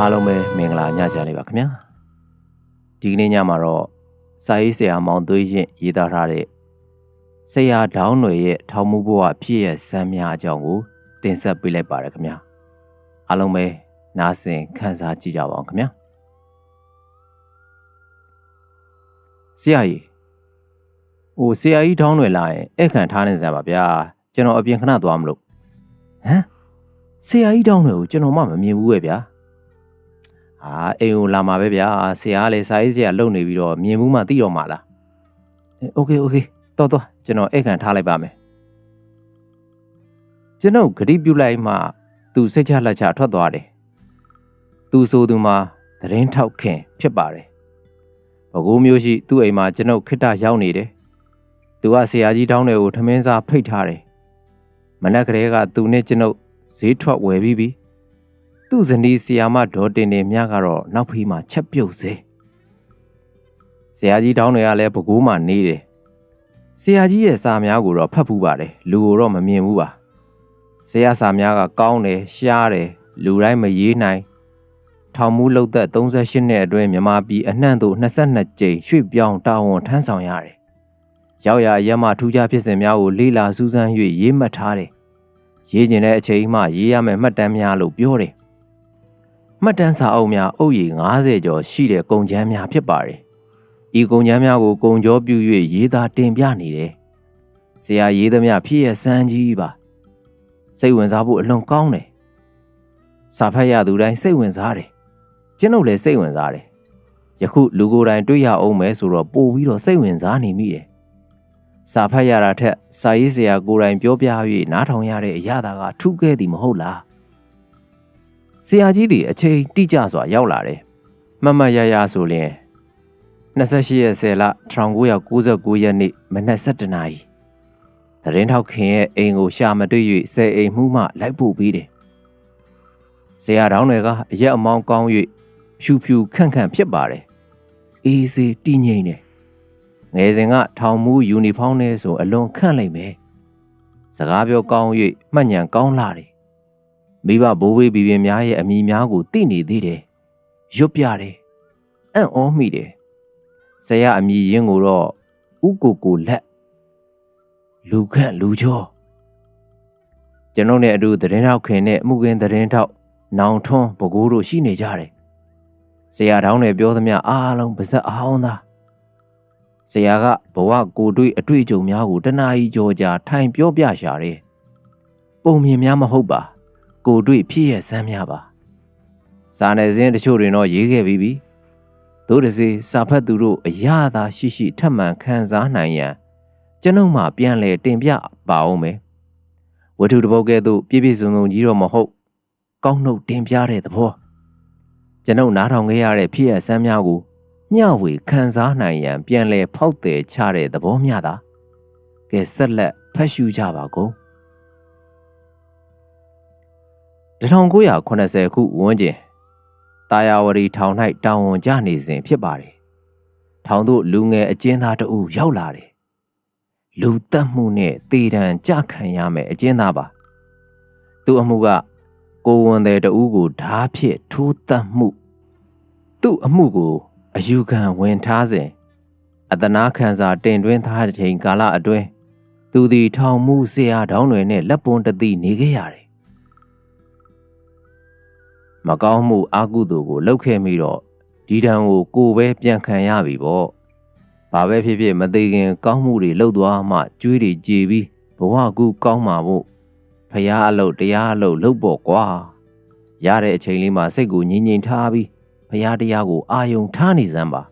အားလုံးပဲမင်္ဂလာညချမ်းလေးပါခင်ဗျာဒီကနေ့ညမှာတော့စာရေးဆရာမောင်သွေးရင်ရေးသားထားတဲ့ဆရာဒေါင်းတွေရဲ့ထောင်မှုဘဝဖြစ်ရစမ်းများအကြောင်းကိုတင်ဆက်ပေးလိုက်ပါရခင်ဗျာအားလုံးပဲနားဆင်ခံစားကြည့်ကြပါအောင်ခင်ဗျာဆရာကြီးဟိုဆရာကြီးဒေါင်းတွေလာရင်အဲ့ခံထားနေစမ်းပါဗျာကျွန်တော်အပြင်ခဏသွားမလို့ဟမ်ဆရာကြီးတောင်းတယ်ကိုကျွန်တော်မှမမြင်ဘူးပဲဗျာ ဟာအိမ်ကိုလာမှာပဲဗျာဆရာကလည်းစာရေးဆရာလုံနေပြီးတော့မြင်ဘူးမှသိတော့မှာလားโอเคโอเคတော်တော်ကျွန်တော်ဧကန်ထားလိုက်ပါမယ်ကျွန်တော်ဂတိပြုလိုက်မှသူစိတ်ချလက်ချထွက်သွားတယ်သူဆိုသူမှာသတင်းထောက်ခင်ဖြစ်ပါတယ်ဘကိုးမျိုးရှိသူ့အိမ်မှာကျွန်ုပ်ခိတ္တရောက်နေတယ်သူကဆရာကြီးတောင်းတယ်ကိုထမင်းစားဖိတ်ထားတယ်မနက်ကလေးကသူနဲ့ကျွန်ုပ်ဈေးထွက်ဝယ်ပြီးပြီ သူ့ဇနီးဆီယာမဒေါ်တင်နေမြကတော့နောက်ဖေးမှာချက်ပြုတ်စေဆရာကြီးတောင်းတွေကလည်းပကူးမှနေတယ်ဆရာကြီးရဲ့စာများကိုတော့ဖတ်ဖူးပါတယ်လူကိုတော့မမြင်ဘူးပါဆရာစာများကကောင်းတယ်ရှားတယ်လူတိုင်းမရေးနိုင်ထောင်မှုလုတ်သက်38နှစ်အတွင်းမြန်မာပြည်အနှံ့သို့22ကြိမ်ရွှေ့ပြောင်းတာဝန်ထမ်းဆောင်ရတယ်ရောက်ရရမထူးခြားဖြစ်စဉ်များကိုလေ့လာစူးစမ်း၍ရေးမှတ်ထားတယ်ရေးကျင်တဲ့အချိန်မှရေးရမယ်မှတ်တမ်းများလို့ပြောတယ်။ မှတ်တမ်းစာအုပ်များအုပ်ရည်90ကျော်ရှိတဲ့ကုံချမ်းများဖြစ်ပါတယ်။ဤကုံချမ်းများကိုကုံကြောပြု၍ရေးသားတင်ပြနေတယ်။ဆရာရေးသမျှဖြစ်ရစမ်းကြီးပါ။စိတ်ဝင်စားဖို့အလွန်ကောင်းတယ်။စာဖတ်ရသူတိုင်းစိတ်ဝင်စားတယ်။ကျွန်ုပ်လည်းစိတ်ဝင်စားတယ်။ယခုလူကိုယ်တိုင်တွေ့ရအောင်မယ်ဆိုတော့ပို့ပြီးတော့စိတ်ဝင်စားနေမိတယ်။စာဖတ်ရတာထက်စာရေးဆရာကိုယ်တိုင်ပြောပြ၍နားထောင်ရတဲ့အရာသာကထူးကဲသည်မဟုတ်လား ဆရာကြီးသည်အချိန်တိကျစွာရောက်လာတယ်မမရရဆိုလျင်28ရက်10လ1999ရက်နေ့မနက်7:00နာရီသတင်းထောက်ခင်ရဲ့အိမ်ကိုရှာမတွေ့၍ဆယ်အိမ်မှုမှလိုက်ပို့ပြီးတယ်ဆရာတောင်းတွေကအရက်အမောင်းကောင်း၍ဖြူဖြူခန့်ခန့်ဖြစ်ပါတယ်အေးစေးတည်ငြိမ်တယ်ငယ်စဉ်ကထောင်မူးယူနီဖောင်းနဲ့ဆိုအလွန်ခန့်လိုက်မယ်စကားပြောကောင်း၍မှတ်ဉဏ်ကောင်းလာတယ် မိဘဘိုးဘေးဘီဘင်များရဲ့အမိများကိုသိနေသေးတယ်ရွတ်ပြတယ်အံ့ဩမိတယ်ဆရာအမိရင်းကိုတော့ဥကိုကိုလက်လူခန့်လူချောကျွန်တော်နဲ့အတူသတင်းထောက်ခင်နဲ့အမှုကင်းသတင်းထောက်နောင်ထွန်းပကိုးတို့ရှိနေကြတယ်ဆရာတောင်းနဲ့ပြောသမျှအားလုံးပါဇက်အောင်သားဆရာကဘဝကိုတွေ့အတွေ့အကြုံများကိုတနာရီကြောကြာထိုင်ပြောပြရှာတယ်။ပုံမြင်များမဟုတ်ပါ။ ကိုတွေ့ဖြစ်ရစမ်းများပါ။စာနယ်ဇင်းတချို့တွင်တော့ရေးခဲ့ပြီးပြီ။သို့တစေစာဖတ်သူတို့အရသာရှိရှိထပ်မံခံစားနိုင်ရန်ကျွန်ုပ်မှပြန်လဲတင်ပြပါအောင်မယ်။ဝတ္ထုတစ်ပုဒ်ကဲ့သို့ပြည့်ပြည့်စုံစုံကြီးတော့မဟုတ်ကောင်းနှုတ်တင်ပြတဲ့သဘောကျွန်ုပ်နားထောင်ခဲ့ရတဲ့ဖြစ်ရစမ်းများကိုမျှဝေခံစားနိုင်ရန်ပြန်လဲဖောက်တယ်ချတဲ့သဘောမျှတာကဲဆက်လက်ဖတ်ရှုကြပါကုန် 1980ခုဝန်းကျင်တာယာဝတီထောင်၌တာဝန်ကျနေစဉ်ဖြစ်ပါတယ်ထောင်သို့လူငယ်အကျဉ်းသားတဦးရောက်လာတယ်လူတက်မှုနဲ့တေတံကြခံရမယ်အကျဉ်းသားပါသူ့အမှုကကိုဝန်တဲ့တဦးကိုဓားဖြစ်ထိုးတက်မှုသူ့အမှုကိုအယူခံဝင်ထားစဉ်အတနာခံစာတင်တွင်းထားတဲ့ချိန်ကာလအတွင်းသူသည်ထောင်မှုဆရာတောင်းတွေနဲ့လက်ပွန်တသိနေခဲ့ရတယ်။ မကောင်းမှုအကုသို့ကိုလုပ်ခဲ့မိတော့ဒီတံကိုကိုပဲပြန်ခံရပြီပေါ့။ဘာပဲဖြစ်ဖြစ်မသေးခင် ကောင်းမှုတွေလုပ်သွားမှကျွေးတွေကြေပြီးဘဝကူကောင်းမှာဖို့ဖရားအလုပ်တရားအလုပ်လုပ်ပေါ့ကွာ။ရတဲ့အချိန်လေးမှာစိတ်ကိုငြိမ်ငြိမ်ထားပြီးဖရားတရားကိုအာယုံထားနေစမ်းပါ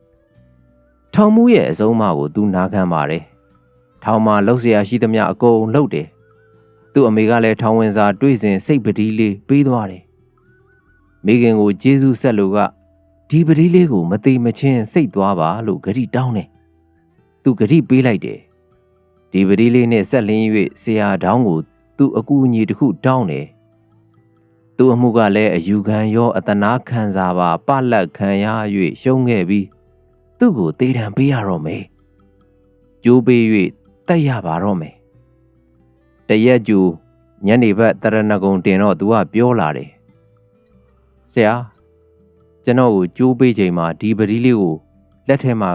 ။ထောင်မှုရဲ့အဆုံးအမကိုသူနာခံပါတယ်။ထောင်မှာလှုပ်ရှားရှိသမျှအကုန်လှုပ်တယ်။သူ့အမေကလည်းထောင်ဝင်စာ တွေ့စဉ်စိတ်ပတိလေးပေးသွားတယ် မိခင်ကိုဂျေဇုဆက်လို့ကဒီပတိလေးကိုမသိမချင်းစိတ်သွားပါလို့ဂရိတောင်းတယ်သူဂရိပေးလိုက်တယ်ဒီပတိလေးနဲ့ဆက်လင်း၍ဆရာတောင်းကို သူ့အကူအညီတစ်ခုတောင်းတယ်သူ့အမှုကလည်းအယူခံရောအတနာခံစားပါပလက်ခံရ၍ရှုံးခဲ့ပြီးသူ့ကိုတေးတံပေးရတော့မယ်။ကြိုးပေး၍တက်ရပါတော့မယ်။တရက်ကျူညနေဘက်တရဏဂုံတင်တော့သူကပြောလာတယ်။ ဆရာကျွန်တော်ကိုကြိုးပေးချိန်မှာဒီပတိလေးကိုလက်ထဲမှာ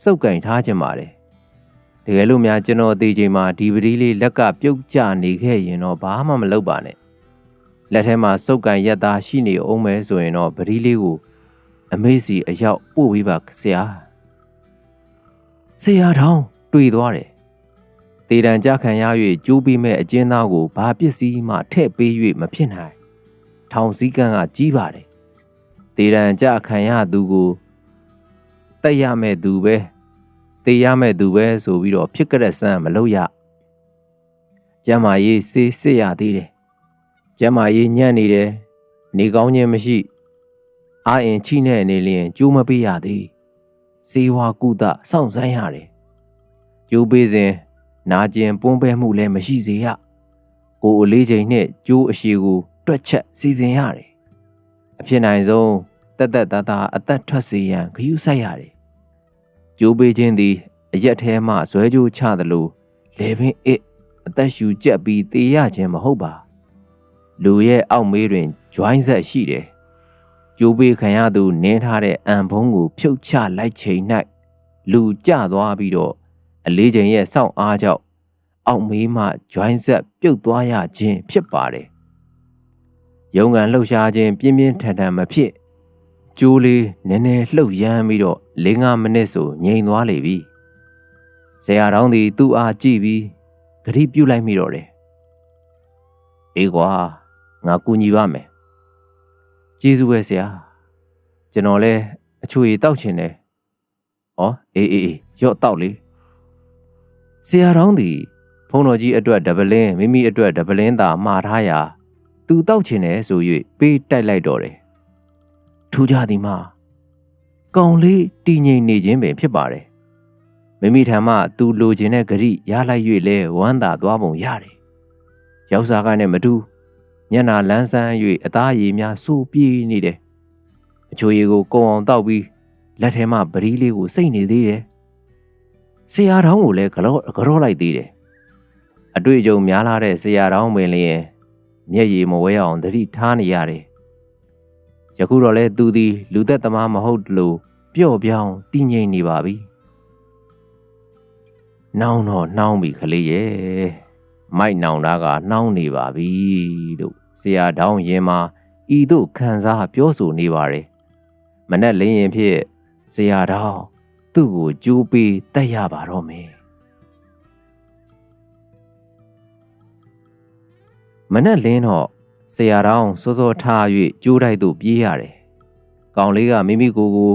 စုပ်ကင်ထားခြင်းပါတယ်တကယ်လို့များကျွန်တော်အသေးချိန်မှာဒီပတိလေးလက်ကပြုတ်ကျနေခဲ့ရင်တော့ဘာမှမလုပ်ပါနဲ့လက်ထဲမှာစုပ်ကင်ရက်သားရှိနေအောင်မဲဆိုရင်တော့ပတိလေးကိုအမေစီအရောက်ပို့ပေးပါဆရာဆရာတောင်းတွေ့သွားတယ်တေတံကြခံရ၍ကျိုးပြီးမဲ့အကျဉ်းသားကိုဘာပစ္စည်းမှထည့်ပေး၍မဖြစ်နိုင် ထောင်စည်းကမ်းကကြီးပါတယ်တေတံကြခံရသူကိုတက်ရမဲ့သူပဲတေရမဲ့သူပဲဆိုပြီးတော့ဖြစ်ကြတဲ့ဆန်းမလုပ်ရကျမ်းမာရေးစေးစစ်ရသေးတယ်ကျမ်းမာရေးညံ့နေတယ်နေကောင်းခြင်းမရှိအာအင်ချိနဲ့နေလျင်ကျိုးမပေးရသေးစေဝါကုသစောင့်ဆိုင်းရတယ်ကျိုးပေးစဉ်နာကျင်ပွန်းပဲမှုလည်းမရှိစေရကိုယ်အလေးချိန်နဲ့ကျိုးအရှိကို တွက်ချက်စီစဉ်ရတယ်အဖြစ်နိုင်ဆုံးတက်တက်တာတာအသက်ထွက်စေရန်ဂရုစိုက်ရတယ်ကျိုးပေးခြင်းသည်အရက်ထဲမှဇွဲကြိုးချသလိုလေပင်အစ်အသက်ရှူကျက်ပြီးတေရခြင်းမဟုတ်ပါလူရဲ့အောက်မေးတွင် join ဆက်ရှိတယ်ကျိုးပေးခံရသူနင်းထားတဲ့အံဖုံးကို ဖြုတ်ချလိုက်ချိန်၌လူကျသွားပြီးတော့အလေးချိန်ရဲ့စောင့်အားကြောင့်အောက်မေးမှ join ဆက်ပြုတ်သွားရခြင်းဖြစ်ပါတယ် ရုံကန်လှုပ်ရှားခြင်းပြင်းပြင်းထန်ထန်မဖြစ်ကျိုးလေးနည်းနည်းလှုပ်ရမ်းပြီးတော့၄၅မိနစ်ဆိုငြိမ်သွားလေပြီဇေယျတောင်းသည်သူ့အားကြည့်ပြီးဂရိပြုတ်လိုက်မိတော့တယ်အေးကွာငါကူညီပါမယ်ကျေးဇူးပဲဆရာကျွန်တော်လဲအချွေတောက်ချင်တယ်ဩအေးအေးအေးရော့တောက်လေဆရာတောင်းသည်ဖုန်းတော်ကြီးအတွက်ဒဗလင်းမိမိအတွက်ဒဗလင်းသာမှားထားရာ သူတောက်ချင်တယ်ဆို၍ပေးတိုက်လိုက်တော့တယ်ထူးခြားသည်မှာကောင်လေးတည်ငြိမ်နေခြင်းပင်ဖြစ်ပါတယ်မိမိထံမှသူလိုချင်တဲ့ဂရိရလိုက်၍လဲဝမ်းသာသွားပုံရတယ်ရောက်စားကနဲ့မတူမျက်နာလန်းဆန်း၍အသားရည်များစိုးပြေးနေတယ်အချိုရည်ကိုကုံအောင်တောက်ပြီးလက်ထဲမှာပရီးလေးကိုစိတ်နေသေးတယ်ဆရာတောင်းကိုလည်းကြောကြောလိုက်သေးတယ်အတွေ့အကြုံများလာတဲ့ဆရာတောင်းပင်လျင် မျက်ရည်မဝဲအောင်သတိထားနေရတယ်ယခုတော့လဲသူသည် လူသက်သမားမဟုတ်လို့ပျော့ပြောင်းတည်ငြိမ်နေပါပြီနှောင်းတော့နှောင်းပြီခလေးရဲ့မိုက်နောင်တာကနှောင်းနေပါပြီလို့ဆရာတောင်းရင်မှာဤသို့ခံစားပြောဆိုနေပါတယ်မနဲ့လင်းရင်ဖြစ်ဆရာတောင်းသူ့ကိုကြိုးပေးတက်ရပါတော့မယ် မနဲ့လင်းတော့ဆရာတောင်းစောစောထား၍ကြိုးတိုက်သို့ပြေးရတယ်ကောင်လေးကမိမိကိုယ်ကို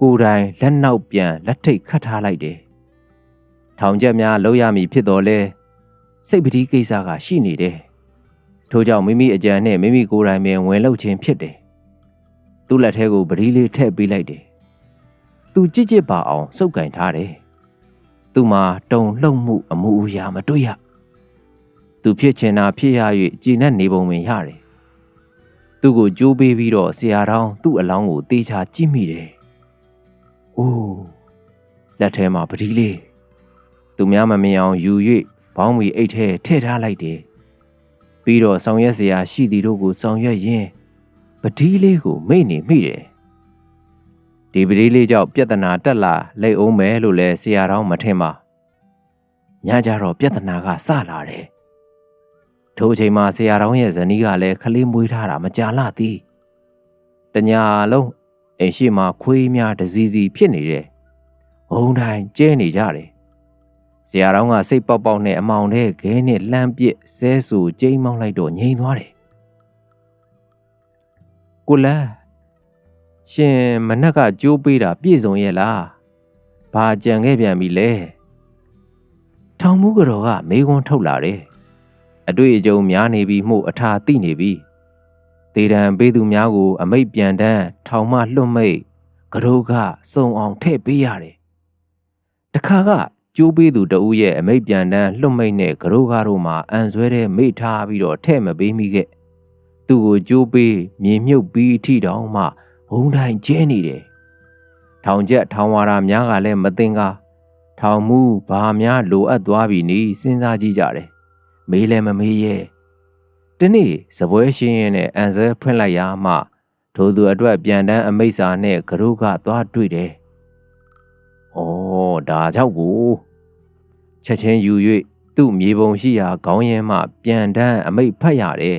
ကိုယ်တိုင်လက်နောက်ပြန်လက်ထိတ်ခတ်ထားလိုက်တယ်ထောင်ချက်များလောက်ရမည်ဖြစ်တော်လဲစိတ်ပတိကိစ္စကရှိနေတယ်ထို့ကြောင့်မိမိအကြံနဲ့မိမိကိုယ်တိုင်ပင်ဝင်လောက်ခြင်းဖြစ်တယ်သူ့လက်ထဲကိုပတိလေးထည့်ပေးလိုက်တယ်သူကြစ်ကြစ်ပါအောင်စုပ်ကင်ထားတယ်သူမှာတုံလှုပ်မှုအမှုအရာမတွေ့ရ သူဖြစ်ချင်တာဖြစ်ရ၍ကြည်နဲ့နေပုံပင်ရတယ်သူ့ကိုကြိုးပေးပြီးတော့ဆရာတော်သူ့အလောင်းကိုတေချာကြည့်မိတယ်။အိုးလက်ထဲမှာပတိလေးသူများမမြင်အောင်ယူ၍ဘောင်းမီအိတ်ထဲထည့်ထားလိုက်တယ်။ပြီးတော့ဆောင်ရွက်စရာရှိသည်တို့ကိုဆောင်ရွက်ရင်းပတိလေးကိုမိတ်နေမိတယ်။ဒီပတိလေးကြောင့်ပြဿနာတက်လာလိတ်အောင်မယ်လို့လဲဆရာတော်မထင်ပါ။ညကြတော့ပြဿနာကစလာတယ်။ ထိုအချိန်မှာဆရာတော်ရဲ့ဇနီးကလည်းခလေးမွေးထားတာမကြာလာသေး။တညာလုံးအိမ်ရှိမှာခွေးများတစည်းစည်းဖြစ်နေတယ်။ဘုံတိုင်းကျဲနေကြတယ်။ဆရာတော်ကစိတ်ပေါက်ပေါက်နဲ့အမောင်တဲ့ခဲနဲ့လှမ်းပစ်ဆဲဆူကျိမ်းမောင်းလိုက်တော့ငြိမ်သွားတယ်။ကိုလန်းရှင်မနက်ကကြိုးပေးတာပြည့်စုံရဲ့လား။ဘာကြံခဲ့ပြန်ပြီလဲ။ထောင်မှုကတော့ကမေးခွန်းထုတ်လာတယ်။ အတွေ့အကြုံများနေပြီမှုအထာသိနေပြီ။ဒေတံပေးသူများကို အမိတ်ပြန်တန်းထောင်မှလွတ်မိတ်ကရုကစုံအောင်ထည့်ပေးရတယ်။တခါကကျိုးပေးသူတဦးရဲ့အမိတ်ပြန်တန်းလွတ်မိတ်နဲ့ကရုကတို့မှာအန်ဆွဲတဲ့မိထားပြီးတော့ထည့်မပေးမိခဲ့။သူ့ကိုကျိုးပေးမြေမြုပ်ပြီးထိတောင်မှဘုံတိုင်းကျဲနေတယ်။ထောင်ချက်ထောင်ဝါရာများကလည်းမသိင်ကားထောင်မှုဘာများလိုအပ်သွားပြီနီးစဉ်းစားကြည့်ကြတယ်။ မေးလည်းမမေးရဲ့တဒီနေ့စပွဲရှင်းရင်နဲ့အန်ဆဲဖွင့်လိုက်ရမှထိုသူအတွက်ပြန်တန်းအမိတ်စာနဲ့ကရုကသွားတွေ့တယ်။အော်ဒါကြောင့်ကိုချက်ချင်းယူ၍သူ့မြေပုံရှိရာခေါင်းရင်းမှပြန်တန်းအမိတ်ဖတ်ရတယ်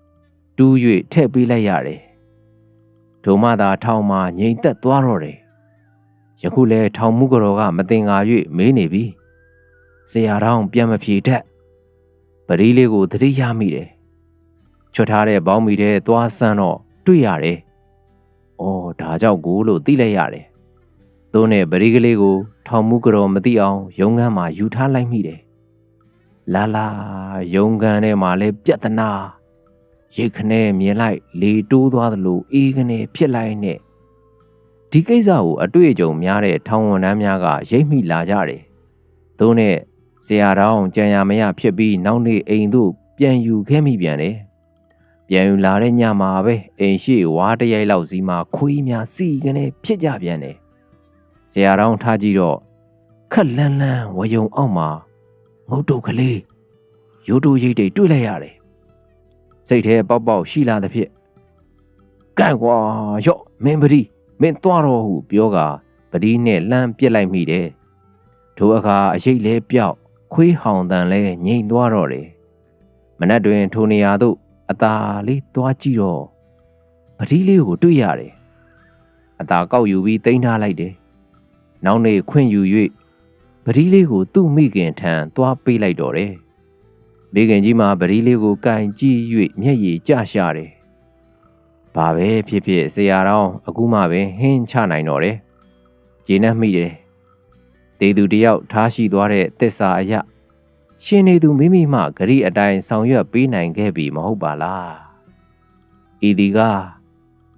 ။တူး၍ထည့်ပေးလိုက်ရတယ်။ဒုမသာထောင်မှငိမ်သက်သွားတော့တယ်။ယခုလဲထောင်မှုကြော်ကမတင်ငါ၍မေးနေပြီ။ဆရာတော်ပြန်မဖြေတတ် ပရီးလေးကိုသတိရမိတယ်။ချွတ်ထားတဲ့ဘောင်းမီတဲ့သွားဆန်းတော့တွေ့ရတယ်။အော်ဒါကြောင့်ကိုလို့သိလိုက်ရတယ်။သို့နဲ့ပရီးကလေးကို ထောင်မှုကြော်မသိအောင်ရုံးခန်းမှာယူထားလိုက်မိတယ်။လာလာရုံးခန်းထဲမှာလဲပြဿနာရိတ်ခနဲ့မြင်လိုက်လေတိုးသွားသလိုအေးခနဲ့ဖြစ်လိုက်နဲ့ဒီကိစ္စကိုအတွေ့အကြုံများတဲ့ထောင်ဝန်ထမ်းများကရိပ်မိလာကြတယ်။သို့နဲ့ ဆရာတော်ကြံရမရဖြစ်ပြီးနောက်နေ့အိမ်သို့ပြန်ယူခဲ့မိပြန်တယ်။ပြန်ယူလာတဲ့ညမှာပဲအိမ်ရှိဝါးတရိုက်လောက်စီမှာခွေးများစီကနေဖြစ်ကြပြန်တယ်။ဆရာတော်ထားကြည့်တော့ခက်လန်းလန်းဝယုံအောက်မှာငုတ်တုတ်ကလေးရိုးတိုးရိတ်တိတ်တွေ့လိုက်ရတယ်။စိတ်ထဲပေါက်ပေါက်ရှိလာသဖြင့်ကန့်ကွာရော့မင်းပတိမင်းသွားတော့ဟုပြောကပတိနဲ့လှမ်းပြစ်လိုက်မိတယ်။ထိုအခါအရေးလဲပြောက် ခွေးဟောင်တန်လဲငိမ့်သွားတော့တယ်မနက်တွင်ထိုနေရာသို့အသာလေးသွားကြည့်တော့ပတိလေးကိုတွေ့ရတယ်အသာကောက်ယူပြီးတင်ထားလိုက်တယ်နောက်နေ့ခွင့်ယူ၍ပတိလေးကိုသူ့မိခင်ထံသွားပေးလိုက်တော့တယ်မိခင်ကြီးမှပတိလေးကိုကင်ကြည့်၍မျက်ရည်ကျရှာတယ်ဘာပဲဖြစ်ဖြစ်ဆရာတော်အခုမှပဲဟင်းချနိုင်တော့တယ်ဂျင်းနဲ့မိတယ် တေသူတယောက်ထားရှိသွားတဲ့သစ္စာအရာရှင်နေသူမိမိမှဂရိအတိုင်းဆောင်ရွက်ပေးနိုင်ခဲ့ပြီမဟုတ်ပါလားဤဒီက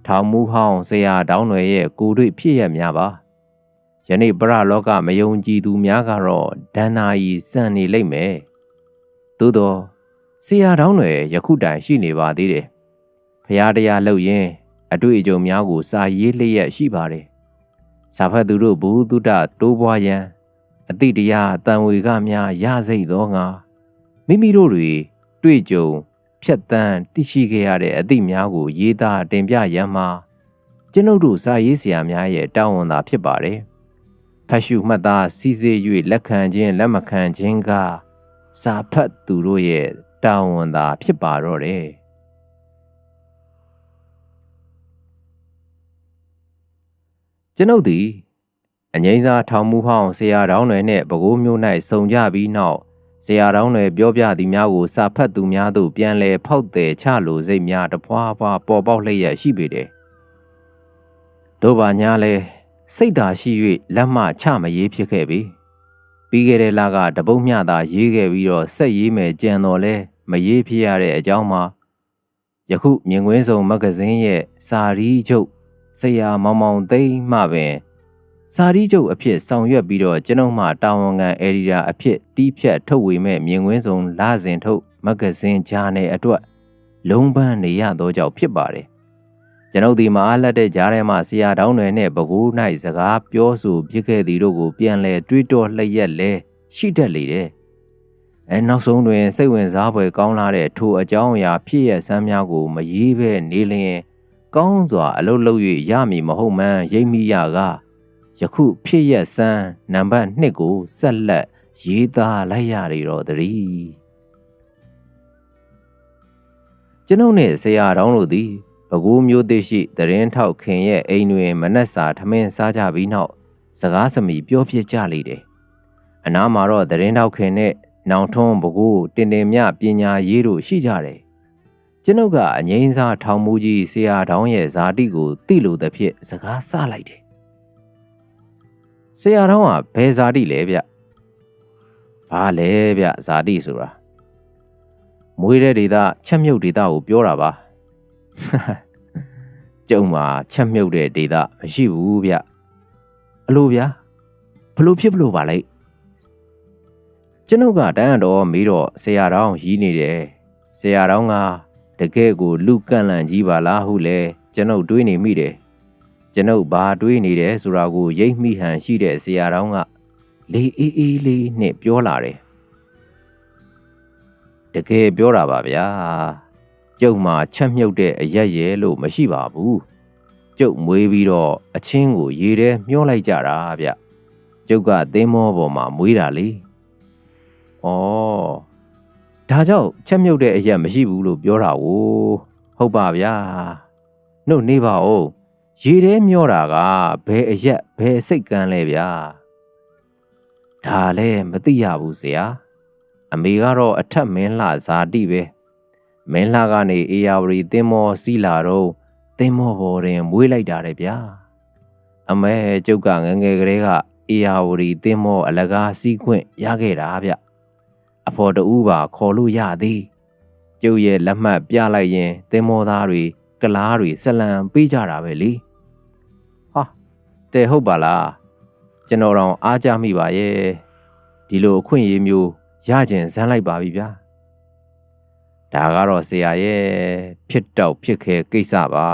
ထောင်မှုဟောင်းဆရာတောင်းွယ်ရဲ့ကိုတွေ့ဖြစ်ရများပါယနေ့ပရလောကမယုံကြည်သူများကတော့ဒဏ္ဍာရီစံနေလိမ့်မယ်သို့တော့ဆရာတောင်းွယ်ယခုတိုင်ရှိနေပါသေးတယ်ဖရာတရားလုပ်ရင်အတွေ့အကြုံများကိုစာရေးလျက်ရှိပါတယ် စာဖတ်သူတို့ဘုသူတ္တတိုးပွားရန်အတိတရားတန်ဝေကများရစိတ်သောငါမိမိတို့တွေတွေ့ကြုံဖြတ်တန်းသိရှိခဲ့ရတဲ့အသည့်များကို ရေးသားတင်ပြရန်မှာကျွန်ုပ်တို့စာရေးဆရာများရဲ့တာဝန်သာဖြစ်ပါတယ်။ဖတ်ရှုမှတ်သားစီစေ၍လက်ခံခြင်းလက်မခံခြင်းကစာဖတ်သူတို့ရဲ့တာဝန်သာဖြစ်ပါတော့တယ်။ ကျွန်ုပ်သည်အငိမ့်စားထောင်မှုဟောင်းဆရာတော်တွေနှင့်ပဲခူးမျိုး၌စုံကြပြီးနောက်ဆရာတော်တွေပြောပြသည်များကိုစာဖတ်သူများသို့ပြန်လည်ဖောက်တယ်ချလိုစိတ်များတဖွာဖွာပေါ်ပေါက်လျက်ရှိပေတယ်။တို့ပါညာလဲစိတ်သာရှိ၍လက်မချမရေးဖြစ်ခဲ့ပြီ။ပြီးခဲ့တဲ့လကတပုတ်မျှသာရေးခဲ့ပြီးတော့ဆက်ရေးမယ်ကြံတော်လဲမရေးဖြစ်ရတဲ့အကြောင်းမှာယခုမြင်ကွင်းဆောင်မဂ္ဂဇင်းရဲ့စာရီးချုပ် ဆရာမောင်မောင်သိမ်းမှပင်စာရီးချုပ်အဖြစ်ဆောင်ရွက်ပြီးတော့ကျွန်ုပ်မှတာဝန်ခံအယ်ဒီတာအဖြစ်တီးဖြတ်ထုတ်ဝေမဲ့မြင်ကွင်းစုံလာစဉ်ထုတ်မဂ္ဂဇင်းဂျာနယ်အတွက်လုံးပန်းနေရသောကြောင့်ဖြစ်ပါတယ်ကျွန်ုပ်ဒီမအားလက်တဲ့ကြားထဲမှာဆရာတောင်းတွေနဲ့ပကူး၌စကားပြောဆိုဖြစ်ခဲ့သည်တို့ကိုပြန်လဲတွေးတောလျက်လဲရှိတတ်လေတယ်အဲနောက်ဆုံးတွင်စိတ်ဝင်စားဖွယ်ကောင်းလာတဲ့ထိုအကြောင်းအရာဖြစ်ရဆန်းများကိုမရေးဘဲနေလျင် ကောင်းစွာအလုပ်လုပ်၍ရမည်မဟုတ်မှန်းရိပ်မိရကယခုဖြစ်ရစမ်းနံပါတ်2ကိုဆက်လက်ရေးသားလိုက်ရတော့တည်းကျွန်ုပ်နဲ့ဆရာတော်တို့သည်ပဲခူးမျိုးသိရှိတရင်ထောက်ခင်ရဲ့အိမ်တွင်မနက်စာထမင်းစားကြပြီးနောက်စကားစမီပြောပြကြလေတယ်အနားမှာတော့တရင်ထောက်ခင်နဲ့နောင်ထွန်းပဲခူးတင်တင်မြပညာရေးတို့ရှိကြတယ် ကျွန်ုပ်ကအငိမ့်စားထောင်မူကြီးဆရာတောင်းရဲ့ဇာတိကိုသိလို့သဖြင့်စကားဆလိုက်တယ်ဆရာတောင်းကဘယ်ဇာတိလဲဗျဘာလဲဗျဇာတိဆိုတာမွေးတဲ့ဒေသချက်မြုပ်ဒေသကိုပြောတာပါကျုံမှာချက်မြုပ်တဲ့ဒေသမရှိဘူးဗျအလိုဗျဘလို့ဖြစ်ဘလို့ပါလိုက်ကျွန်ုပ်ကတန်းတော်မေးတော့ဆရာတောင်းရီးနေတယ်ဆရာတောင်းက တကယ်ကိုလူကန့်လန့်ကြီးပါလားဟုလဲကျွန်ုပ်တွေးနေမိတယ်ကျွန်ုပ်ဘာတွေးနေတယ်ဆိုတာကိုရိပ်မိဟန်ရှိတဲ့ဆရာတော်ကလေအေးအေးလေးနဲ့ပြောလာတယ်တကယ်ပြောတာပါဗျာကျုပ်မှာချက်မြုပ်တဲ့အရက်ရဲလို့မရှိပါဘူးကျုပ်မွေးပြီးတော့အချင်းကိုရေထဲမျောလိုက်ကြတာဗျကျုပ်ကသင်းမောပေါ်မှာမွေးတာလေဩ ဒါကြောင့်ချက်မြုပ်တဲ့အရက်မရှိဘူးလို့ပြောတာကိုဟုတ်ပါဗျာနှုတ်နေပါဦးရေထဲမျောတာကဘယ်အရက်ဘယ်စိတ်ကန်းလဲဗျာဒါလည်းမသိရဘူးဆရာအမေကတော့အထက်မင်းလှဇာတိပဲမင်းလှကနေအေယာဝရီသင်းမောစီလာတော့သင်းမောပေါ်တွင်မွေးလိုက်တာတဲ့ဗျာအမဲကျုပ်ကငယ်ငယ်ကလေးကအေယာဝရီသင်းမောအလကားစီးခွင့်ရခဲ့တာဗျ အဖော်တူပါခေါ်လို့ရသည်ကျုပ်ရဲ့လက်မှတ်ပြလိုက်ရင်သင်းမောသားတွေကလားတွေဆက်လံပေးကြတာပဲလေဟာတဲ့ဟုတ်ပါလားကျွန်တော်တော့အားကြမိပါရဲ့ဒီလိုအခွင့်အရေးမျိုးရကျင်ဇန်းလိုက်ပါပြီဗျာဒါကတော့ဆရာရဲ့ဖြစ်တော့ဖြစ်ခဲကိစ္စပါ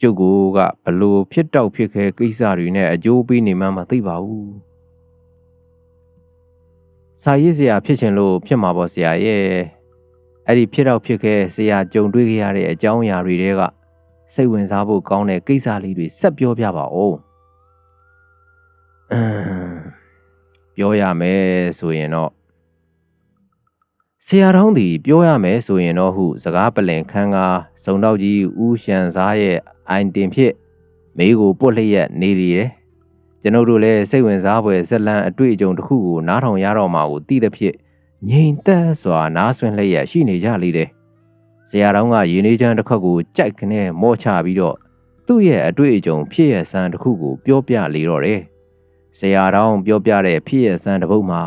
ကျုပ်ကဘလို့ဖြစ်တော့ဖြစ်ခဲကိစ္စတွေနဲ့အကျိုးပေးနေမှမသိပါဘူး စာရေးဆရာဖြစ်ချင်လို့ဖြစ်မှာပေါ့ဆရာရဲ့အဲ့ဒီဖြစ်တော့ဖြစ်ခဲဆရာကြုံတွေ့ခဲ့ရတဲ့အကြောင်းအရာတွေတဲကစိတ်ဝင်စားဖို့ကောင်းတဲ့ကိစ္စလေးတွေဆက်ပြောပြပါဦးအမ်ပြောရမယ်ဆိုရင်တော့ဆရာတော်သည်ပြောရမယ်ဆိုရင်တော့ဟု စကားပလင်ခန်းကားစုံတော့ကြီးဦးရှန်စားရဲ့အိုင်တင်ဖြစ်မေးကိုပုတ်လျက်နေရည် ကျွန်ုပ်တို့လည်းစိတ်ဝင်စားဖွယ်ဇက်လန်အတွေ့အကြုံတစ်ခုကိုနားထောင်ရတော့မှာကိုသိသဖြင့်ငြိမ်သက်စွာနားဆွင့်လျက်ရှိနေကြလေတယ်ဆရာတော်ကရင်းနှီးချမ်းတစ်ခါကိုကြိုက်ခနဲ့မော့ချပြီးတော့သူ့ရဲ့အတွေ့အကြုံဖြစ်ရဆန်းတစ်ခုကိုပြောပြလေတော့တယ်ဆရာတော်ပြောပြတဲ့ဖြစ်ရဆန်းတစ်ပုဒ်မှာ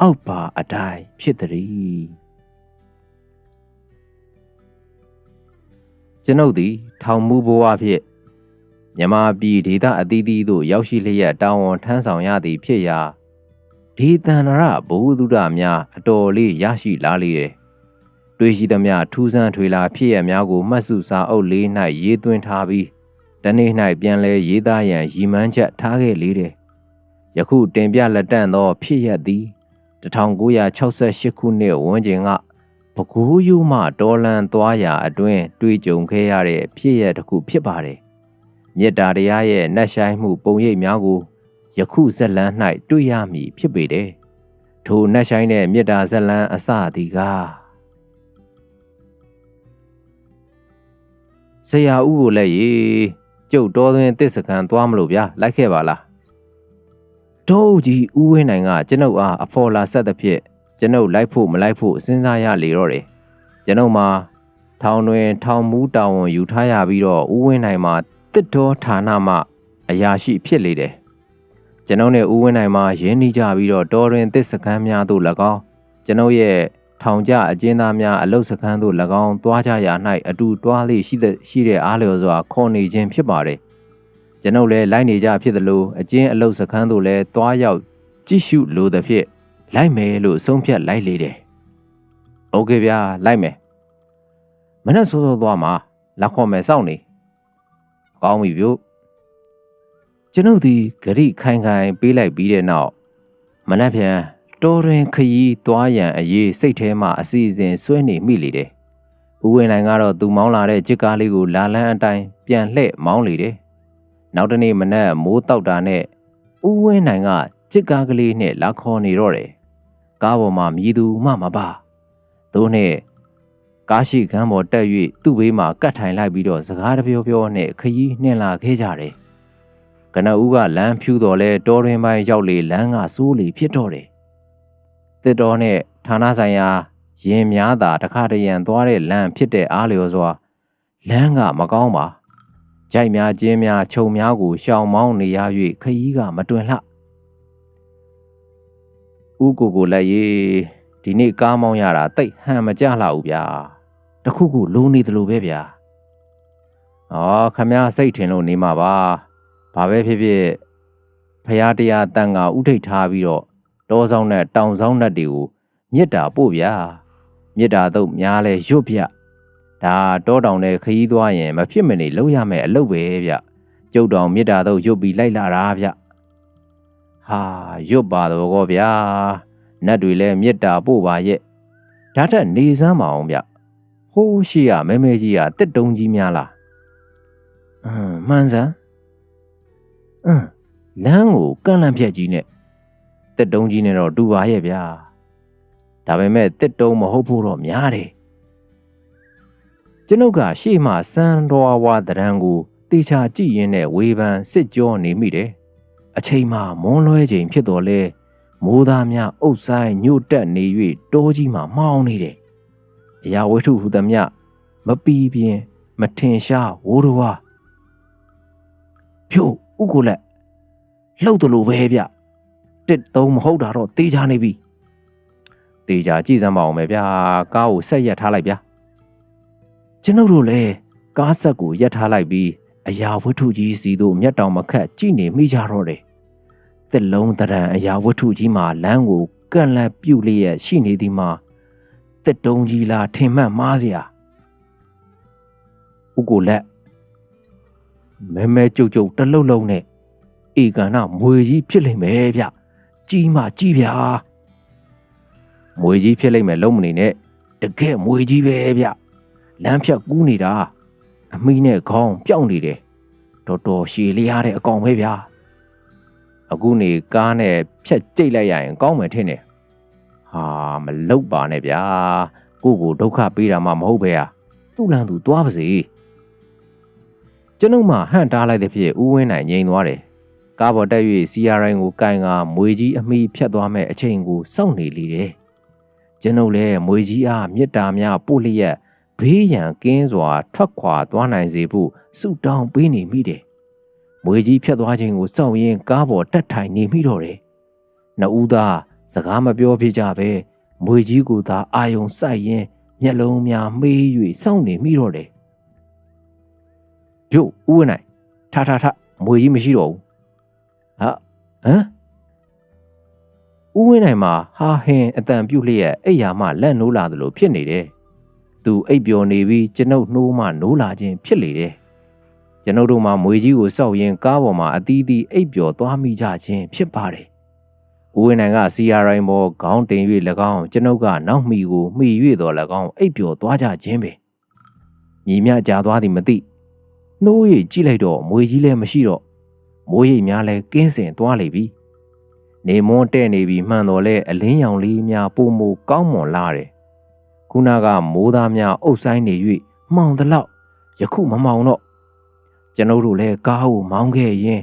အောက်ပါအတိုင်းဖြစ်သည်ကျွန်ုပ်သည်ထောင်မှုဘဝဖြင့် မြမပြည်ဒေသအသီးသီးသို့ရောက်ရှိလျက်တောင်းဝန်ထမ်းဆောင်ရသည်ဖြစ်ရာဒေသန္တရဘုဟုတုဒများအတော်လေးရရှိလာလေတယ်။တွေ့ရှိသမျှထူးဆန်းထွေလာဖြစ်ရများကိုမှတ်စုစာအုပ်လေး၌ရေးသွင်းထားပြီးတနေ့၌ပြန်လဲရေးသားရန်ရည်မှန်းချက်ထားခဲ့လေတယ်။ယခုတင်ပြလက်တန့်သောဖြစ်ရသည်1968ခုနှစ်ဝန်းကျင်ကပဲခူးယူမှတော်လန်သွားရာအတွင်းတွေ့ကြုံခဲ့ရတဲ့ဖြစ်ရတစ်ခုဖြစ်ပါတယ်။ မေတ္တာတရားရဲ့နှက်ဆိုင်မှုပုံရိပ်များကိုယခုဇက်လန်း၌တွေ့ရမည်ဖြစ်ပေတယ်။ထိုနှက်ဆိုင်တဲ့မေတ္တာဇက်လန်းအစသည်ကဆရာဦးကိုလည်းရေကျုပ်တော်သွင်းတစ်စကန်သွားမလို့ဗျာလိုက်ခဲ့ပါလားတို့ကြီးဦးဝင်းနိုင်ကကျွန်ုပ်အားအဖော်လာဆက်သဖြင့်ကျွန်ုပ်လိုက်ဖို့မလိုက်ဖို့စဉ်းစားရလေတော့တယ်ကျွန်ုပ်မှာထောင်တွင် ထောင်မူးတာဝန်ယူထားရပြီးတော့ဦးဝင်းနိုင်မှာ တစ်တော်ဌာနမှ အရာရှိဖြစ်လေတယ်။ကျွန်ုပ်နဲ့ဦးဝင်းနိုင်မှာရင်းနှီးကြပြီးတော့တော်ရင်သစ်စခန်းများသို့၎င်းကျွန်ုပ်ရဲ့ထောင်ကျအကျဉ်းသားများအလုတ်စခန်းသို့၎င်းသွားကြရာ၌အတူတွားလေရှိတဲ့ရှိတဲ့အားလျော်စွာခေါ်နေခြင်းဖြစ်ပါတယ်။ကျွန်ုပ်လည်းလိုက်နေကြဖြစ်သလိုအကျဉ်းအလုတ်စခန်းသို့လည်းသွားရောက်ကြည့်ရှုလိုသဖြင့်လိုက်မယ်လို့ဆုံးဖြတ်လိုက်လေတယ်။ Okay ဗျာလိုက်မယ်။မနေ့စိုးစိုးသွားမှာလက်ခေါ်မယ်စောင့်နေ။ ကောင်းပြီဗျ။ကျွန်ုပ်ဒီဂရိခိုင်ခိုင်ပေးလိုက်ပြီးတဲ့နောက်မနဲ့ပြန်တော်ရင်ခရီးသွားရန်အရေးစိတ်ထဲမှာအစီအစဉ်ဆွဲနေမိလေတယ်။ဦးဝင်နိုင်ကတော့သူမောင်းလာတဲ့ကြစ်ကားလေးကိုလာလန်းအတိုင်းပြန်လှည့်မောင်းလေတယ်။နောက်တနေ့မနက်မိုးတောက်တာနဲ့ဦးဝင်းနိုင်ကကြစ်ကားကလေးနဲ့လာခေါ်နေတော့တယ်ကားပေါ်မှာမြည်သူမှမပါသို့နဲ့ ကားရှိခန်းပေါ်တက်၍သူ့ဘေးမှာကတ်ထိုင်လိုက်ပြီးတော့စကားတပြောပြောနဲ့ခရီးနှင်လာခဲ့ကြတယ်ကနဦးကလမ်းဖြူတော်လဲတောရင်းပိုင်းရောက်လေလမ်းကစိုးလေဖြစ်တော့တယ်တစ်တော်နဲ့ဌာနဆိုင်ရာရင်များတာတခါတရံသွားတဲ့လမ်းဖြစ်တဲ့အားလျော်စွာလမ်းကမကောင်းပါကြိုက်များကျင်းများခြုံများကိုရှောင်မောင်းနေရ၍ခရီးကမတွင်လှဦးကိုကိုလည်းရေဒီနေ့ကားမောင်းရတာတိတ်ဟန်မကြလှဘူးဗျာ တခုခုလိုနေသလိုပဲဗျာဩခမစိတ်ထင်လို့နေမှာပါဘာပဲဖြစ်ဖြစ်ဖရာတရားတန်ကဥထိတ်ထားပြီးတော့တောဆောင်နဲ့တောင်ဆောင်နဲ့တွေကိုမြစ်တာပို့ဗျာမြစ်တာတော့များလဲရွတ်ဗျဒါတောတောင်နဲ့ခရီးသွားရင်မဖြစ်မနေလောက်ရမယ်အလုပ်ပဲဗျကျုပ်တောင်မြစ်တာတော့ရွတ်ပြီးလိုက်လာတာဗျဟာရွတ်ပါတော့ကောဗျာနတ်တွေလည်းမေတ္တာပို့ပါရဲ့ဒါထက်နေစမ်းမအောင်ဗျ ဟဟိုးရှိရမဲမဲကြီးကတစ်တုံးကြီးများလားအင်းမှန်စမ်းအင်းလမ်းကိုကန့်လန့်ဖြတ်ကြီးနဲ့တစ်တုံးကြီးနဲ့တော့တူပါရဲ့ဗျာဒါပေမဲ့တစ်တုံးမဟုတ်ဖို့တော့များတယ်ကျွန်ုပ်ကရှေ့မှစမ်းတော်ဝါတရံကိုတေချာကြည့်ရင်းနဲ့ဝေဖန်စစ်ကြောနေမိတယ်အချိန်မှမွန်းလွဲချိန်ဖြစ်တော်လဲမိုးသားများအုပ်ဆိုင်ညို့တက်နေ၍တောကြီးမှမောင်းနေတယ် အရာဝတ္ထုဟူသမျှမပီးပြင်းမထင်ရှားဝိုးတော်ဝါဖြို့ဥကိုလက်လှုပ်တယ်လို့ပဲဗျတစ်သုံးမဟုတ်တာတော့တေးချနေပြီတေးချကြည့်စမ်းပါအောင်ပဲဗျာကားကိုဆက်ရက်ထားလိုက်ဗျာကျွန်ုပ်တို့လည်းကားဆက်ကိုရက်ထားလိုက်ပြီးအရာဝတ္ထုကြီးစီတို့မျက်တောင်မခတ်ကြည့်နေမိကြတော့တယ်တစ်လုံးတရံအရာဝတ္ထုကြီးမှာလမ်းကိုကန့်လန့်ပြုတ်လျက်ရှိနေသည်မှာ တစ်တုံးကြီးလားထင်မှတ်မားစရာဥကိုလက်မဲမဲကြုတ်ကြုတ်တလှုပ်လုံးနဲ့ဧကန်နာမွေကြီးဖြစ်လိမ့်မယ်ဗျကြီးမှကြီးဗျာမွေကြီးဖြစ်လိမ့်မယ်လုံးမနေနဲ့တကယ်မွေကြီးပဲဗျလမ်းဖြတ်ကူးနေတာအမိနဲ့ခေါင်းပြောင်းနေတယ်တော်တော်ရှည်လျားတဲ့အကောင်ပဲဗျာအခုနေကားနဲ့ဖြတ်ကြိတ်လိုက်ရရင်ကောင်းမယ်ထင်တယ် ဟာမလုတ်ပါနဲ့ဗျာကိုကိုဒုက္ခပေးတာမှမဟုတ်ပဲอ่ะသူ့လန်သူသွားပါစေကျွန်ုပ်မှဟန့်တားလိုက်တဲ့ဖြစ်ဦးဝင်းနိုင်ငြိမ်သွားတယ်ကားပေါ်တက်၍ CRI ကိုကင်ကမွေကြီးအမိဖြတ်သွားမဲ့အချိန်ကိုစောင့်နေလေတယ်ကျွန်ုပ်လည်းမွေကြီးအားမေတ္တာများပို့လျက်ဘေးရန်ကင်းစွာ ထွက်ခွာသွားနိုင်စေဖို့ဆုတောင်းပေးနေမိတယ်။မွေကြီးဖြတ်သွားခြင်းကိုစောင့်ရင်းကားပေါ်တက်ထိုင်နေမိတော့တယ်။နှစ်ဦးသား စကားမပြောဖြစ်ကြပဲမွေကြီးကိုသာအာယုံစိုက်ရင်းမျက်လုံးများမေး၍စောင့်နေမိတော့တယ်။ပြုတ်ဦးဝနိုင်ထထထမွေကြီးမရှိတော့ဘူး။ဟာဟမ်ဦးဝင်းနိုင်မှာဟာဟင်အတန်ပြုတ်လျက်အိယာမှလက်နိုးလာသလိုဖြစ်နေတယ်။သူအိပ်ပျော်နေပြီးကျွန်ုပ်နှိုးမှနိုးလာခြင်းဖြစ်လေတယ်။ကျွန်ုပ်တို့မှမွေကြီးကိုစောက်ရင်ကားပေါ်မှာအသီးသီးအိပ်ပျော်သွားမိကြခြင်းဖြစ်ပါတယ်။ ဦးဝင်းနိုင်က CRI ဘောခေါင်းတင်၍၎င်းကျွန်ုပ်ကနောက်မှီကိုမှီ၍တော်၎င်းအိပ်ပျော်သွားကြခြင်းပဲ။မြည်မြကြာသွားသည်မသိ။နှိုး၍ကြည့်လိုက်တော့မွေကြီးလည်းမရှိတော့မိုးရိပ်များလည်းကင်းစင်သွားလေပြီ။နေမွန်းတဲ့နေပြီမှန်တော်လဲအလင်းရောင်လေးများပုံမူကောင်းမွန်လာတယ်။ခုနကမိုးသားများအုပ်ဆိုင်နေ၍မှောင်တလောက်ယခုမမှောင်တော့ကျွန်ုပ်တို့လည်းကားကိုမောင်းခဲ့ရင်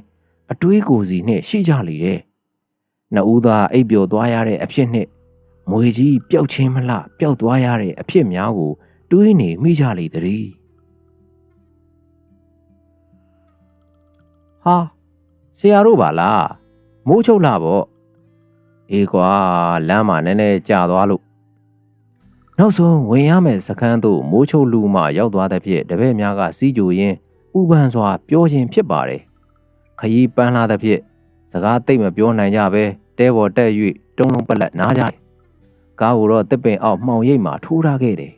အတွေးကိုစီနဲ့ရှိကြလေတယ်။ နှစ်ဦးသားအိပ်ပျော်သွားရတဲ့အဖြစ်နဲ့မွေကြီးပျောက်ချင်းမလှပျောက်သွားရတဲ့အဖြစ်များကို တွေးနေမိကြလေတည်းဟာဆရာတို့ပါလားမိုးချုပ်လာပေါ့အေးကွာလမ်းမှာနည်းနည်းကြာသွားလို့နောက်ဆုံးဝင်ရမယ်စခန်းသို့မိုးချုပ်လူမှရောက်သွားတဲ့ဖြစ်တပည့်များကစီးကြိုရင်းဥပန်းစွာပြောခြင်းဖြစ်ပါတယ်ခရီးပန်းလာတဲ့ဖြစ်စကားသိမ့်မပြောနိုင်ကြပဲ တဲပေါ်တက်၍တုံးလုံးပလက်နားကြတယ်ကားကိုတော့တစ်ပင်အောက်မှောင်ရိပ်မှာထိုးထားခဲ့တယ်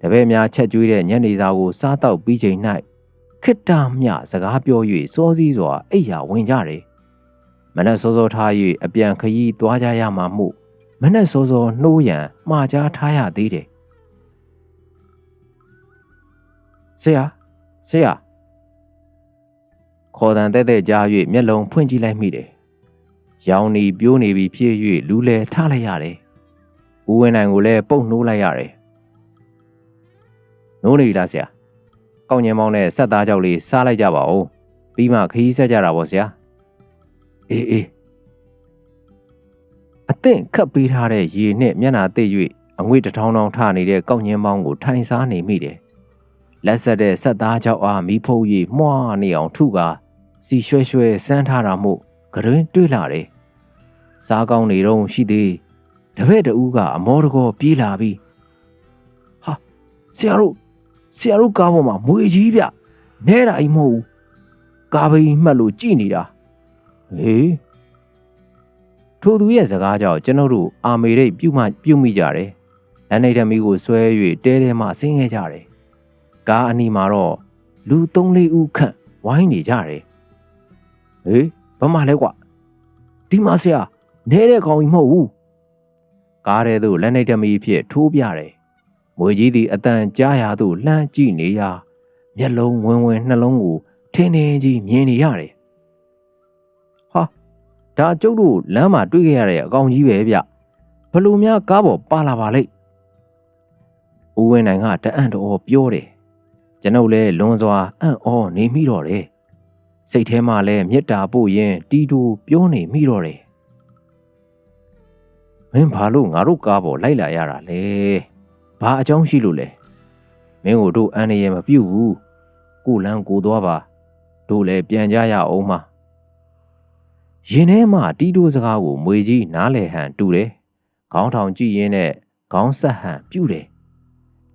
တပည့်များချက်ကျွေးတဲ့ညနေစာကိုစားတော့ပြီးချိန်၌ခိတ္တမြစကားပြော၍စောစည်းစွာအိယာဝင်ကြတယ်မနက်စောစောထား၍အပြန်ခရီးသွားကြရမှာမို့မနက်စောစောနှိုးရန်မှားကြားထားရသေးတယ်ဆရာဆရာခေါ်တန်တဲ့တဲ့ကြား၍မျက်လုံးဖွင့်ကြည့်လိုက်မိတယ် ရောင်နေပြိုးနေပြီဖြစ်၍လူလဲထားလိုက်ရတယ်ဦးဝင်းနိုင်ကိုလည်းပုတ်နှိုးလိုက်ရတယ်နိုးနေလားဆရာကောင်းညင်မောင်းနဲ့ဆက်သားကြောက်လေးစားလိုက်ကြပါဦးပြီးမှခရီးဆက်ကြတာပေါ့ဆရာအေးအေးအသင့်ခတ်ပေးထားတဲ့ရေနဲ့မျက်နာသိပ်၍အငွေ့တထောင်းထောင်းထနေတဲ့ကောက်ညင်းမောင်းကိုထိုင်စားနေမိတယ်လက်ဆက်တဲ့ဆက်သားကြောက်အားမီးဖုံး၍မွှားနေအောင်ထုကာစီရွှဲရွှဲစမ်းထားတာမို့ကရင်တွေ့လာတယ် စားကောင်းနေတော့ရှိသေးတပည့်တူကအမောတကောပြေးလာပြီးဟာဆရာတို့ဆရာတို့ကားပေါ်မှာမွေကြီးဗျနဲတာအိမ်မဟုတ်ဘူးကားဘိန်းမှတ်လို့ကြည်နေတာဟေးထိုသူရဲ့စကားကြောင့်ကျွန်တော်တို့အာမေရိတ်ပြုမှပြုမိကြတယ်လက်နေတမီကိုဆွဲ၍တဲတဲမှဆင်းခဲ့ကြတယ်ကားအနီးမှာတော့လူ၃၄ဦးခန့်ဝိုင်းနေကြတယ်ဟေးဘာမှလဲကွာဒီမှာဆရာ နဲတဲ့ကောင်ကြီးမဟုတ်ဘူးကားထဲသို့လက်နေတမီဖြစ်ထိုးပြတယ်မွေကြီးသည်အတန်ကြားရာသို့လှမ်းကြည့်နေရာမျက်လုံးဝင်းဝင်းနှလုံးကိုထင်းထင်းကြီးမြင်နေရတယ်ဟာဒါကျုပ်တို့လမ်းမှာတွေ့ခဲ့ရတဲ့အကောင်ကြီးပဲဗျဘလို့များကားပေါ်ပါလာပါလိမ့်ဦးဝင်းနိုင်ကတအံ့တော်ပြောတယ်ကျွန်ုပ်လည်းလွန်စွာအံ့ဩနေမိတော့တယ်စိတ်ထဲမှာလည်းမေတ္တာပို့ရင်တီတူပြောနေမိတော့တယ် မင်းဘာလို့ငါတို့ကားပေါ်လိုက်လာရတာလဲဘာအကြောင်းရှိလို့လဲမင်းတို့အန်ရရမပြုတ်ဘူးကိုလန်းကိုသွားပါတို့လည်းပြန်ကြရအောင်မှာရင်ထဲမှာတီတိုစကားကိုမွေကြီးနားလေဟန်တူတယ်ခေါင်းထောင်ကြည့်ရင်းနဲ့ခေါင်းဆက်ဟန်ပြုတ်တယ်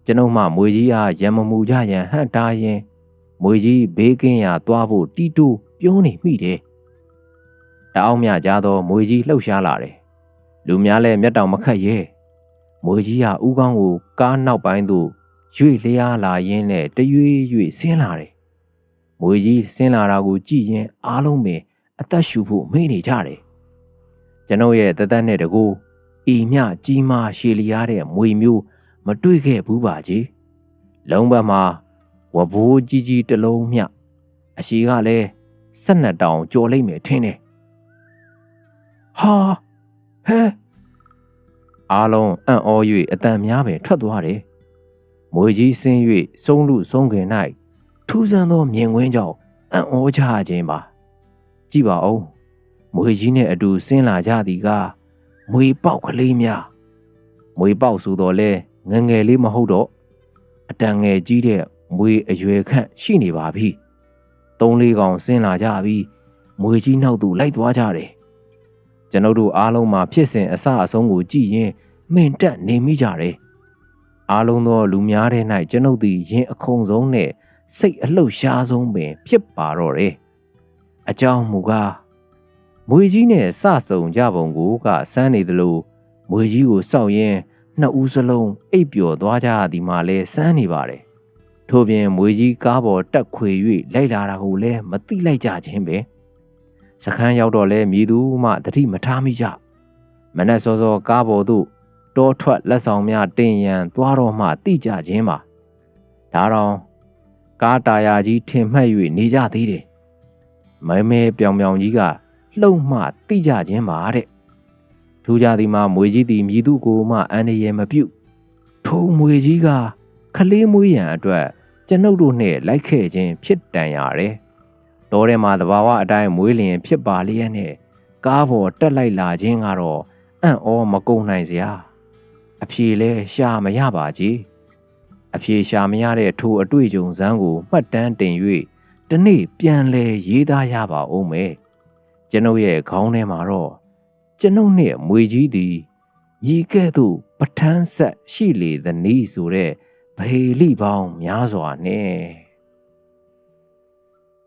ကျွန်ုပ်မှမွေကြီးအားရံမမူကြရန်ဟန့်တားရင် မွေကြီးဘေးကင်းရာသွားဖို့တီတိုပြောနေမိတယ်တအောင်မြကြသောမွေကြီးလှုပ်ရှားလာတယ် လူများလည်းမျက်တောင်မခတ်ရဲမွေကြီးဟာဥကောင်းကိုကားနောက်ပိုင်းသို့ရွေ့လျားလာရင်းနဲ့တရွေ့ရွေ့ဆင်းလာတယ်မွေကြီးဆင်းလာတာကိုကြည့်ရင်အားလုံးပင်အသက်ရှူဖို့မေ့နေကြတယ်ကျွန်ုပ်ရဲ့တသက်နဲ့တကူဤမြကြီးမားရှည်လျားတဲ့မွေမျိုးမတွေ့ခဲ့ဘူးပါကြီးလုံးဘက်မှာဝဘိုးကြီးကြီးတစ်လုံးမြအရှိကလည်းဆက်နှစ်တောင်ကြော်လိုက်မယ်ထင်တယ်ဟာ ဟဲအားလုံးအံ့ဩ၍အတန်များပင်ထွက်သွားတယ်မွေကြီးဆင်း၍စုံလူဆုံးခင်၌ထူးဆန်းသောမြင်ကွင်းကြောင့်အံ့ဩကြခြင်းပါကြည့်ပါဦးမွေကြီးနဲ့အတူဆင်းလာကြသည်ကမွေပေါက်ကလေးများမွေပေါက်ဆိုတော့လဲငငယ်လေးမဟုတ်တော့အတန်ငယ်ကြီးတဲ့မွေအရွယ်ခန့်ရှိနေပါပြီသုံးလေးကောင်ဆင်းလာကြပြီးမွေကြီးနောက်သို့လိုက်သွားကြတယ် ကျွန်ုပ်တို့အားလုံးမှာဖြစ်စဉ်အစအဆုံးကိုကြည့်ရင်မင်တက်နေမိကြတယ်အားလုံးသောလူများတဲ့၌ကျွန်ုပ်သည်ရင်အခုံဆုံးနဲ့စိတ်အလှုပ်ရှားဆုံးပင်ဖြစ်ပါတော့တယ်အကြောင်းမူကားမွေကြီးနဲ့စဆုံကြပုံကိုကစမ်းနေသလိုမွေကြီးကိုစောက်ရင်နှစ်ဦးစလုံးအိပ်ပျော်သွားကြသည်မှလည်းစမ်းနေပါတယ်ထို့ပြင်မွေကြီးကားပေါ်တက်ခွေ၍လိုက်လာတာကိုလည်းမသိလိုက်ကြခြင်းပဲ စခန်းရောက်တော့လဲမြည်သူမှတတိမထားမိကြမနက်စောစောကားပေါ်သို့တောထွက်လက်ဆောင်များတင်ရန်သွားတော့မှတိကြခြင်းပါဒါတော့ကားတာယာကြီးထင်မှတ်၍နေကြသေးတယ်မဲမဲပြောင်ပြောင်ကြီးကလှုံမှတိကြခြင်းပါတဲ့ထူးကြသည်မှာမွေကြီးသည်မြည်သူကိုမှအန္တရာယ်မပြုတ်ထိုမွေကြီးကခလေးမွေးရန်အတွက်ကျွန်ုပ်တို့နဲ့လိုက်ခဲ့ခြင်းဖြစ်တန်ရတယ် တောထဲမှာသဘာဝအတိုင်းမွေးလျင်ဖြစ်ပါလျက်နဲ့ကားပေါ်တက်လိုက်လာခြင်းကတော့အံ့ဩမကုန်နိုင်စရာအဖြေလဲရှာမရပါကြီးအဖြေရှာမရတဲ့ထိုအတွေ့အကြုံဇန်းကိုမှတ်တမ်းတင်၍တနေ့ပြန်လဲရေးသားရပါဦးမယ်ကျွန်ုပ်ရဲ့ခေါင်းထဲမှာတော့ကျွန်ုပ်နဲ့မွေကြီးသည်မြည်ကဲ့သို့ပထန်းဆက်ရှိလေသည်နည်းဆိုတဲ့ဗဟေလိပေါင်းများစွာနဲ့